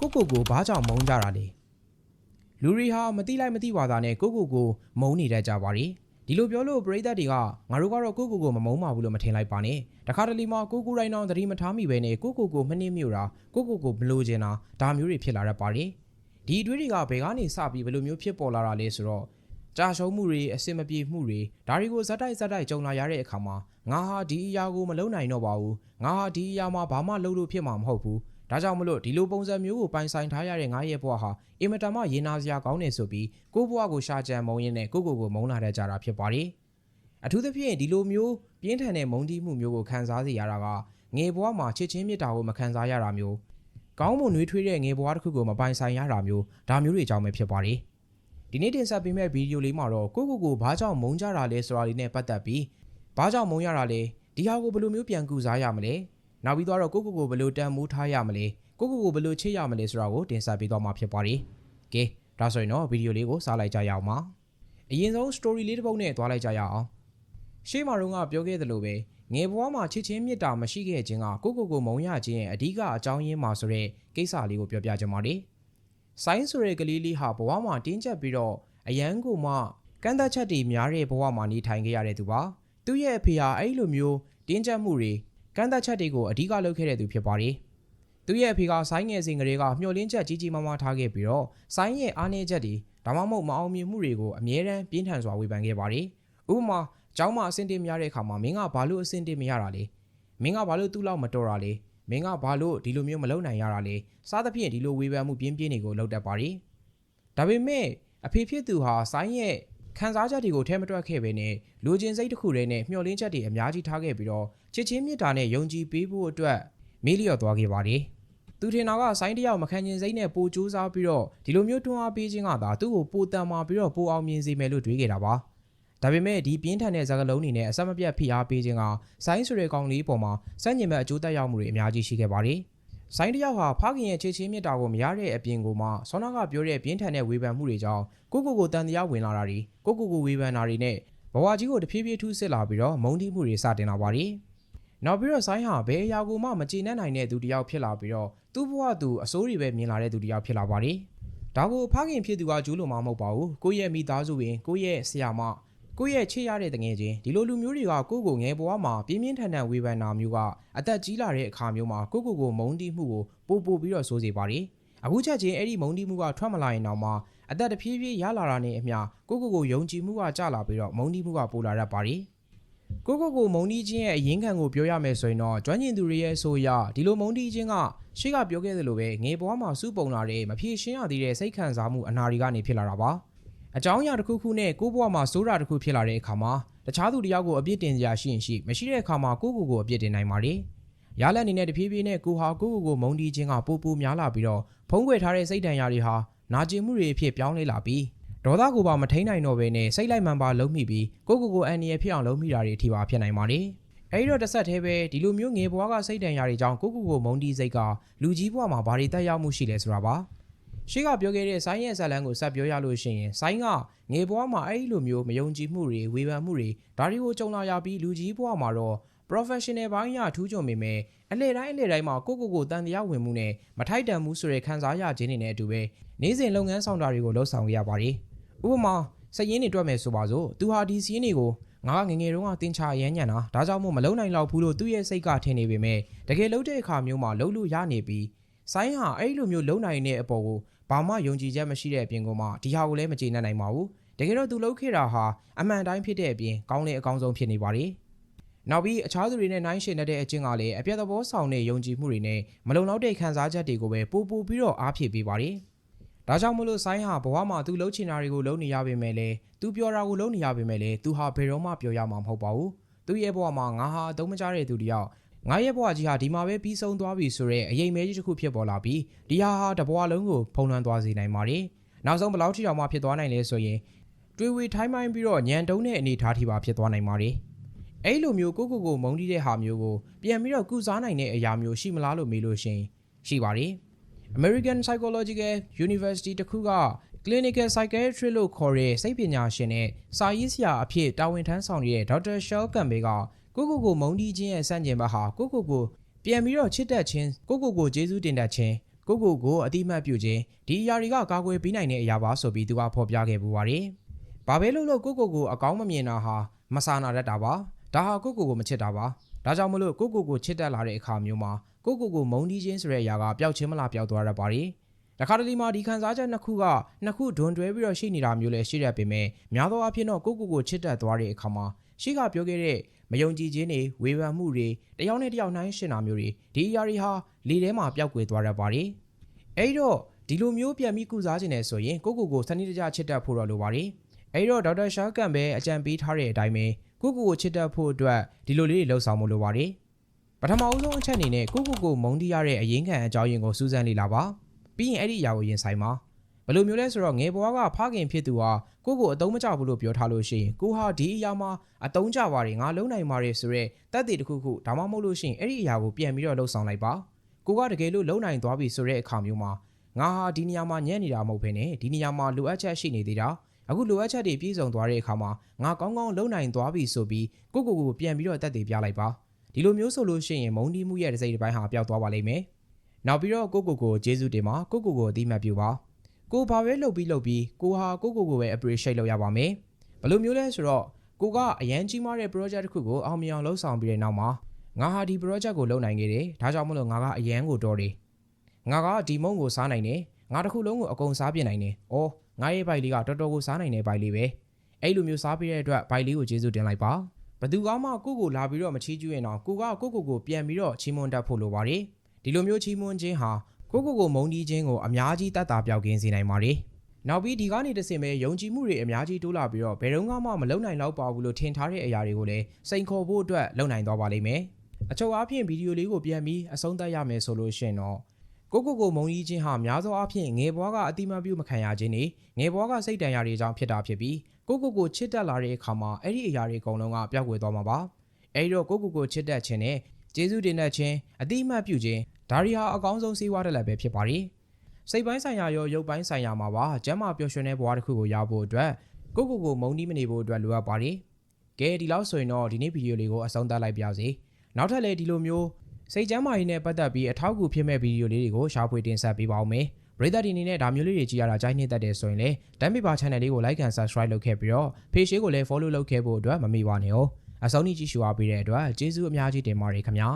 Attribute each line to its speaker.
Speaker 1: ကိုကိုကိုဘာကြောင့်မုန်းကြတာလဲလူတွေဟာမတိလိုက်မတိဝါသာနဲ့ကိုကိုကိုမုန်းနေတတ်ကြပါရီဒီလိုပြောလို့ပရိသတ်တွေကငါတို့ကတော့ကိုကိုကိုမမုန်းပါဘူးလို့မထင်လိုက်ပါနဲ့တခါတလေမှကိုကိုတိုင်းတော့သတိမထားမိပဲနဲ့ကိုကိုကိုမနှင်းမြူတာကိုကိုကိုမလို့ချင်တာဒါမျိုးတွေဖြစ်လာတတ်ပါရီဒီအတွေးတွေကဘယ်ကနေစပြီးဘယ်လိုမျိုးဖြစ်ပေါ်လာတာလဲဆိုတော့ကြာရှုံးမှုတွေအစင်မပြေမှုတွေဒါတွေကိုဇက်တိုက်ဇက်တိုက်ကြုံလာရတဲ့အခါမှာငါဟာဒီအရာကိုမလုပ်နိုင်တော့ပါဘူးငါဟာဒီအရာမှာဘာမှလုပ်လို့ဖြစ်မှာမဟုတ်ဘူး ဒါကြောင့်မလို့ဒီလိုပုံစံမျိုးကိုပိုင်ဆိုင်ထားရတဲ့ငါရဲ့ဘဝဟာအင်မတန်မှရင်နာစရာကောင်းနေဆိုပြီးကိုယ့်ဘဝကိုရှာကြံမုံရင်းနဲ့ကိုယ့်ကိုယ်ကိုမုန်းလာတတ်ကြတာဖြစ်ပါတယ်အထူးသဖြင့်ဒီလိုမျိုးပြင်းထန်တဲ့မုန်းတီးမှုမျိုးကိုခံစားစေရတာကငယ်ဘဝမှာချစ်ချင်းမြတ်တာကိုမခံစားရတာမျိုးကောင်းမွန်နှွေးထွေးတဲ့ငယ်ဘဝတစ်ခုကိုမပိုင်ဆိုင်ရတာမျိုးဒါမျိုးတွေအကြောင်းပဲဖြစ်ပါတယ်ဒီနေ့တင်ဆက်ပေးမယ့်ဗီဒီယိုလေးမှာတော့ကိုယ့်ကိုယ်ကိုဘာကြောင့်မုန်းကြတာလဲဆိုတာလေးနဲ့ပတ်သက်ပြီးဘာကြောင့်မုန်းရတာလဲဒီဟာကိုဘယ်လိုမျိုးပြန်ကူစားရမလဲ နောက်ပြီးတော့ကိုယ့်ကိုယ်ကိုဘယ်လိုတန်မိုးထားရမလဲကိုယ့်ကိုယ်ကိုဘယ်လိုချစ်ရမလဲဆိုတာကိုတင်ဆက်ပေးသွားမှာဖြစ်ပါတယ်ကဲဒါဆိုရင်တော့ဗီဒီယိုလေးကိုစားလိုက်ကြရအောင်ပါအရင်ဆုံး story လေးတစ်ပုဒ်နဲ့သွားလိုက်ကြရအောင်ရှေ့မှာတော့ကပြောခဲ့သလိုပဲငယ်ဘဝမှာချစ်ချင်းမြတ်တာမရှိခဲ့ခြင်းကကိုယ့်ကိုယ်ကိုမုန်းရခြင်းရဲ့အဓိကအကြောင်းရင်းမှာဆိုတဲ့ကိစ္စလေးကိုပြောပြချင်ပါတယ်ဆိုင်းဆိုတဲ့ကလေးလေးဟာဘဝမှာတင်းကျပ်ပြီးတော့အရန်ကိုမှကန့်သက်ချက်တွေများတဲ့ဘဝမှာနေထိုင်ခဲ့ရတဲ့သူပါသူ့ရဲ့အဖေဟာအဲ့လိုမျိုးတင်းကျပ်မှုတွေ ကန့်သက်ချက်တွေကိုအဓိကလုပ်ခဲ့တဲ့သူဖြစ်ပါတယ်သူ့ရဲ့အဖေကဆိုင်းငယ်စဉ်ကလေးကမျှော်လင့်ချက်ကြီးကြီးမားမားထားခဲ့ပြီးတော့ဆိုင်းရဲ့အားနည်းချက်တွေဒါမှမဟုတ်မအောင်မြင်မှုတွေကိုအမြဲတမ်းပြင်းထန်စွာဝေဖန်ခဲ့ပါတယ်ဥပမာကျောင်းမှာအဆင့်တင်များတဲ့အခါမှာမင်းကဘာလို့အဆင့်တင်မရတာလဲမင်းကဘာလို့သူ့လောက်မတော်တာလဲမင်းကဘာလို့ဒီလိုမျိုးမလုပ်နိုင်ရတာလဲစားသဖြင့်ဒီလိုဝေဖန်မှုပြင်းပြင်းတွေကိုလုပ်တတ်ပါတယ်ဒါပေမဲ့အဖေဖြစ်သူဟာဆိုင်းရဲ့ ခံစားချက်တွေကိုထဲမတွက်ခဲ့ပဲနဲ့လူချင်းစိတ်တစ်ခုတည်းနဲ့မျှော်လင့်ချက်တွေအများကြီးထားခဲ့ပြီးတော့ချစ်ချင်းမြတ်တာနဲ့ယုံကြည်ပေးဖို့အတွက်မေးလျော့သွားခဲ့ပါတယ်သူထင်တာကဆိုင်းတယောက်မခံကျင်စိတ်နဲ့ပိုကြိုးစားပြီးတော့ဒီလိုမျိုးတွန်းအားပေးခြင်းကသာသူ့ကိုပိုတန်မာပြီးတော့ပိုအောင်မြင်စေမယ်လို့တွေးခဲ့တာပါဒါပေမဲ့ဒီပြင်းထန်တဲ့ဇာတ်ကလုံးတွေနဲ့အဆက်မပြတ်ဖိအားပေးခြင်းကဆိုင်းဆိုတဲ့ကောင်လေးပေါ်မှာစန့်ကျင်ဘက်အကျိုးသက်ရောက်မှုတွေအများကြီးရှိခဲ့ပါတယ် ဆိုင်းတယောက်ဟာဖခင်ရဲ့ချစ်ချင်းမြတ်တာကိုမရတဲ့အပြင်ကိုမှဆောနာကပြောတဲ့ပြင်းထန်တဲ့ဝေဖန်မှုတွေကြောင့်ကိုကိုကိုတန်တရားဝင်လာတာတွေကိုကိုကိုဝေဖန်တာတွေနဲ့ဘဝကြီးကိုတဖြည်းဖြည်းထူးဆစ်လာပြီးတော့မုန်းတီးမှုတွေစတင်လာပါတယ်။နောက်ပြီးတော့ဆိုင်းဟာဘယ်အရာကိုမှမကျေနပ်နိုင်တဲ့သူတစ်ယောက်ဖြစ်လာပြီးတော့သူ့ဘဝသူအစိုးရပဲမြင်လာတဲ့သူတစ်ယောက်ဖြစ်လာပါတယ်။ဒါကိုဖခင်ဖြစ်သူကကျူးလို့မှမဟုတ်ပါဘူး။ကိုယ့်ရဲ့မိသားစုဝင်ကိုယ့်ရဲ့ဆရာမ ကိုယ့်ရဲ့ချစ်ရတဲ့တငယ်ချင်းဒီလိုလူမျိုးတွေကကိုယ့်ကိုငယ်ဘဝမှာပြင်းပြင်းထန်ထန်ဝေဖန်တာမျိုးကအသက်ကြီးလာတဲ့အခါမျိုးမှာကိုယ့်ကိုယ်ကိုမုန်းတီးမှုကိုပို့ပို့ပြီးတော့စိုးစေပါတယ်။အခုချက်ချင်းအဲ့ဒီမုန်းတီးမှုကထွက်မလာရင်တော့မှအသက်တဖြည်းဖြည်းရလာတာနဲ့အမျှကိုယ့်ကိုယ်ကိုယုံကြည်မှုကကျလာပြီးတော့မုန်းတီးမှုကပိုလာတတ်ပါတယ်။ကိုယ့်ကိုယ်ကိုမုန်းတီးခြင်းရဲ့အရင်းခံကိုပြောရမယ်ဆိုရင်တော့ကျွမ်းကျင်သူတွေရဲ့ဆိုရဒီလိုမုန်းတီးခြင်းကရှေ့ကပြောခဲ့သလိုပဲငယ်ဘဝမှာစုပုံလာတဲ့မဖြေရှင်းရသေးတဲ့စိတ်ခံစားမှုအနာတွေကနေဖြစ်လာတာပါ။ အကြောင်းအရာတစ်ခုခုနဲ့ကိုယ့်ဘဝမှာစိုးတာတစ်ခုဖြစ်လာတဲ့အခါမှာတခြားသူတယောက်ကိုအပြစ်တင်ကြရှိရင်ရှိမရှိတဲ့အခါမှာကိုယ့်ကိုယ်ကိုအပြစ်တင်နိုင်ပါတယ်။ရလက်အနေနဲ့တဖြည်းဖြည်းနဲ့ကိုဟာကိုယ့်ကိုယ်ကိုမုန်းတီးခြင်းကပိုပိုများလာပြီးတော့ဖုံးကွယ်ထားတဲ့စိတ်တန်ရာတွေဟာနာကျင်မှုတွေအဖြစ်ပြောင်းလဲလာပြီးဒေါသကိုပါမထိန်နိုင်တော့ဘဲနဲ့စိတ်လိုက်မှန်ပါလုံးမိပြီးကိုယ့်ကိုယ်ကိုအန်ရဖြစ်အောင်လုံးမိတာတွေအထိပါဖြစ်နိုင်ပါတယ်။အဲဒီတော့တစ်ဆက်တည်းပဲဒီလိုမျိုးငယ်ဘဝကစိတ်တန်ရာတွေကြောင့်ကိုယ့်ကိုယ်ကိုမုန်းတီးစိတ်ကလူကြီးဘဝမှာဘာတွေတက်ရောက်မှုရှိလဲဆိုတာပါ။ ရှေ့ကပြောခဲ့တဲ့ဆိုင်းရဲ့ဇာတ်လမ်းကိုဆက်ပြောရလို့ရှိရင်ဆိုင်းကငယ်ဘဝမှာအဲ့ဒီလိုမျိုးမယုံကြည်မှုတွေဝေဖန်မှုတွေဒါတွေကိုကြုံလာရပြီးလူကြီးဘဝမှာတော့ professional ဘိုင်းရထူးချွန်ပေမဲ့အလှည့်တိုင်းအလှည့်တိုင်းမှာကိုကိုကိုတန်တရားဝင်မှုနဲ့မထိုက်တန်မှုဆိုတဲ့ခံစားရခြင်းတွေနဲ့အတူပဲနေ့စဉ်လုပ်ငန်းဆောင်တာတွေကိုလှုပ်ဆောင်ရပါတယ်။ဥပမာစည်ရင်းတွေတွက်မယ်ဆိုပါစို့သူဟာဒီစည်ရင်းတွေကိုငါကငငယ်တုန်းကတင်ချရမ်းညံ့တာဒါကြောင့်မို့မလုံနိုင်တော့ဘူးလို့သူ့ရဲ့စိတ်ကထင်နေပေမဲ့တကယ်လှုပ်တဲ့အခါမျိုးမှာလှုပ်လို့ရနေပြီးဆိုင်းဟာအဲ့လိုမျိုးလုံနိုင်တဲ့အပေါ်ကို ဘာမှယုံကြည်ချက်မရှိတဲ့အပြင်ကမှဒီဟာကိုလည်းမကျေနပ်နိုင်ပါဘူးတကယ်တော့သူလှုပ်ခဲ့တာဟာအမှန်တိုင်းဖြစ်တဲ့အပြင်ကောင်းတဲ့အကောင်းဆုံးဖြစ်နေပါတယ်နောက်ပြီးအခြားသူတွေနဲ့နှိုင်းယှဉ်တဲ့အကျင့်ကလည်းအပြတ်သဘောဆောင်တဲ့ယုံကြည်မှုတွေနဲ့မလုံလောက်တဲ့ခံစားချက်တွေကိုပဲပို့ပို့ပြီးတော့အားဖြည့်ပေးပါတယ်ဒါကြောင့်မလို့ဆိုင်းဟာဘဝမှာသူလှုပ်ချင်တာတွေကိုလုပ်နေရပေမဲ့လည်းသူပြောတာကိုလုပ်နေရပေမဲ့လည်းသူဟာဘယ်တော့မှပြောရမှာမဟုတ်ပါဘူးသူရဲ့ဘဝမှာငါဟာအသုံးမကျတဲ့သူတယောက် ငါရဲ့ဘဝကြီးဟာဒီမှာပဲပြီးဆုံးသွားပြီဆိုတော့အရေးမဲကြီးတစ်ခုဖြစ်ပေါ်လာပြီးဒီဟာဟာတဘဝလုံးကိုဖုံးလွှမ်းသွားစေနိုင်ပါတယ်နောက်ဆုံးဘယ်လောက်ထိတောင်မှဖြစ်သွားနိုင်လဲဆိုရင်တွေးဝေထိုင်းမိုင်းပြီးတော့ညံတုံးတဲ့အနေအထားထိပါဖြစ်သွားနိုင်ပါတယ်အဲ့လိုမျိုးကိုကိုကိုမုန်းတီးတဲ့ဟာမျိုးကိုပြန်ပြီးတော့ကုစားနိုင်တဲ့အရာမျိုးရှိမလားလို့မေးလို့ရှင်ရှိပါတယ် American Psychological University တခုက Clinical Psychiatry လို့ခေါ်တဲ့စိတ်ပညာရှင်နဲ့စာရေးဆရာအဖြစ်တာဝန်ထမ်းဆောင်နေတဲ့ Dr. Shell Campbell က ကိုကိုကိုမုန်းတီးခြင်းရဲ့စန့်ကျင်ဘက်ဟာကိုကိုကိုပြန်ပြီးတော့ချစ်တတ်ခြင်းကိုကိုကိုကျေးဇူးတင်တတ်ခြင်းကိုကိုကိုအတိမတ်ပြုခြင်းဒီအရာတွေကကာကွယ်ပေးနိုင်တဲ့အရာပါဆိုပြီးသူကဖော်ပြခဲ့ပူပါတယ်။ဘာပဲလို့လို့ကိုကိုကိုအကောင်းမမြင်တာဟာမဆာနာတတ်တာပါ။ဒါဟာကိုကိုကိုမချစ်တာပါ။ဒါကြောင့်မလို့ကိုကိုကိုချစ်တတ်လာတဲ့အခါမျိုးမှာကိုကိုကိုမုန်းတီးခြင်းဆိုတဲ့အရာကပျောက်ချင်းမလားပျောက်သွားရပါတယ်။တခါတလေမှာဒီခံစားချက်နှစ်ခုကနှစ်ခုဒွန်တွဲပြီးတော့ရှိနေတာမျိုးလည်းရှိရပေမဲ့များသောအားဖြင့်တော့ကိုကိုကိုချစ်တတ်သွားတဲ့အခါမှာရှိကပြောခဲ့တဲ့ မယုံကြည်ခြင်းတွေဝေဖန်မှုတွေတယောက်နဲ့တယောက်နှိုင်းရှင်တာမျိုးတွေဒီအရာတွေဟာလေထဲမှာပျောက်ကွယ်သွားရပါတယ်။အဲဒီတော့ဒီလိုမျိုးပြန်ပြီးကုစားခြင်းနဲ့ဆိုရင်ကိုကိုကိုစနစ်တကျချစ်တတ်ဖို့တော့လိုပါတယ်။အဲဒီတော့ဒေါက်တာရှာကန်ပဲအကြံပေးထားတဲ့အတိုင်းပဲကိုကိုကိုချစ်တတ်ဖို့အတွက်ဒီလိုလေးတွေလှုပ်ဆောင်မှုလိုပါတယ်။ပထမအဦးဆုံးအချက်အနေနဲ့ကိုကိုကိုမုန်းတီးရတဲ့အရင်ခံအကြောင်းရင်းကိုစူးစမ်းလေ့လာပါ။ပြီးရင်အဲ့ဒီအရာကိုရင်ဆိုင်ပါ။ ဘယ်လိုမျိုးလဲဆိုတော့ငယ်ဘဝကဖခင်ဖြစ်သူဟာကိုကိုအတုံးမကျဘူးလို့ပြောထားလို့ရှိရင်ကိုဟာဒီအရာမှာအတုံးကျပါတယ်ငါလုံနိုင်ပါတယ်ဆိုတော့တက်တည်တစ်ခုခုဒါမှမဟုတ်လို့ရှိရင်အဲ့ဒီအရာကိုပြန်ပြီးတော့လှုပ်ဆောင်လိုက်ပါကိုကတကယ်လို့လုံနိုင်သွားပြီဆိုတဲ့အခါမျိုးမှာငါဟာဒီနေရာမှာညံ့နေတာမဟုတ်ဘဲနဲ့ဒီနေရာမှာလိုအပ်ချက်ရှိနေသေးတာအခုလိုအပ်ချက်တွေပြည့်စုံသွားတဲ့အခါမှာငါကောင်းကောင်းလုံနိုင်သွားပြီဆိုပြီးကိုကိုကိုပြန်ပြီးတော့တက်တည်ပြလိုက်ပါဒီလိုမျိုးဆိုလို့ရှိရင်မုံဒီမှုရဲ့တစ်စိတ်တစ်ပိုင်းဟာပျောက်သွားပါလိမ့်မယ်နောက်ပြီးတော့ကိုကိုကိုကျေးဇူးတင်ပါကိုကိုကိုအတိမတ်ပြုပါ ကိုဘာပဲလုပ်ပြီးလုပ်ပြီးကိုဟာကိုကိုကိုပဲ appreciate လုပ်ရပါမယ်ဘယ်လိုမျိုးလဲဆိုတော့ကိုကအရန်ကြီးမားတဲ့ project တစ်ခုကိုအောင်မြင်အောင်လုပ်ဆောင်ပြီးတဲ့နောက်မှာငါဟာဒီ project ကိုလုပ်နိုင်ခဲ့တယ်ဒါကြောင့်မလို့ငါကအရန်ကိုတော်တယ်ငါကဒီမုံကိုစားနိုင်တယ်ငါတစ်ခုလုံးကိုအကုန်စားပြစ်နိုင်တယ်အော်ငါရဲ့ဘိုက်လေးကတော်တော်ကိုစားနိုင်တဲ့ဘိုက်လေးပဲအဲ့လိုမျိုးစားပြတဲ့အတွက်ဘိုက်လေးကိုကျေးဇူးတင်လိုက်ပါဘသူကမှကိုကိုလာပြီးတော့မချီးကျူးရင်တော့ကိုကကိုကိုကိုပြန်ပြီးတော့ချီးမွမ်းတတ်ဖို့လိုပါတယ်ဒီလိုမျိုးချီးမွမ်းခြင်းဟာ ကိုကိုကိုမုန်းတီးခြင်းကိုအများကြီးတတ်တာပြောက်ကင်းစေနိုင်ပါတယ်နောက်ပြီးဒီကနေတစ်ဆင့်ပဲယုံကြည်မှုတွေအများကြီးတိုးလာပြီးတော့ဘယ်တော့မှမလုံနိုင်တော့ပါဘူးလို့ထင်ထားတဲ့အရာတွေကိုလည်းစိန်ခေါ်ဖို့အတွက်လုံနိုင်သွားပါလိမ့်မယ်အချုပ်အားဖြင့်ဗီဒီယိုလေးကိုပြန်ပြီးအဆုံးသတ်ရမယ်ဆိုလို့ရှိရင်တော့ကိုကိုကိုမုံကြီးခြင်းဟာများသောအားဖြင့်ငယ်ဘွားကအတိမပြုမခံရခြင်းတွေငယ်ဘွားကစိတ်တန်ရာတွေကြောင့်ဖြစ်တာဖြစ်ပြီးကိုကိုကိုချစ်တက်လာတဲ့အခါမှာအဲ့ဒီအရာတွေအကုန်လုံးကပျောက်ကွယ်သွားမှာပါအဲ့ဒီတော့ကိုကိုကိုချစ်တက်ခြင်းနဲ့ကျေးဇူးတင်တတ်ခြင်းအတိမပြုခြင်း ဒါရီဟာအကောင်းဆုံးစေဝါတစ်လက်ပဲဖြစ်ပါတယ်စိတ်ပိုင်းဆိုင်ရာရောရုပ်ပိုင်းဆိုင်ရာမှာပါကျမ်းမာပျော်ရွှင်တဲ့ဘဝတစ်ခုကိုရဖို့အတွက်ကိုကိုကိုမုံတီးမနေဖို့အတွက်လိုအပ်ပါတယ်ကဲဒီလောက်ဆိုရင်တော့ဒီနေ့ဗီဒီယိုလေးကိုအဆုံးသတ်လိုက်ပါရစေနောက်ထပ်လည်းဒီလိုမျိုးစိတ်ကျမ်းမာရေးနဲ့ပတ်သက်ပြီးအထောက်အကူဖြစ်မဲ့ဗီဒီယိုလေးတွေကိုရှားဖွေတင်ဆက်ပေးပါဦးမယ်ပရိသတ်ဒီအနေနဲ့ဒါမျိုးလေးတွေကြည့်ရတာကြိုက်နေတတ်တယ်ဆိုရင်လည်းတမ်မီပါ channel လေးကို like and subscribe လုပ်ခဲ့ပြီးတော့ page ကိုလည်း follow လုပ်ခဲ့ဖို့အတွက်မမေ့ပါနဲ့哦အဆုံးထိကြည့်ရှုအားပေးတဲ့အတွက်ကျေးဇူးအများကြီးတင်ပါတယ်ခင်ဗျာ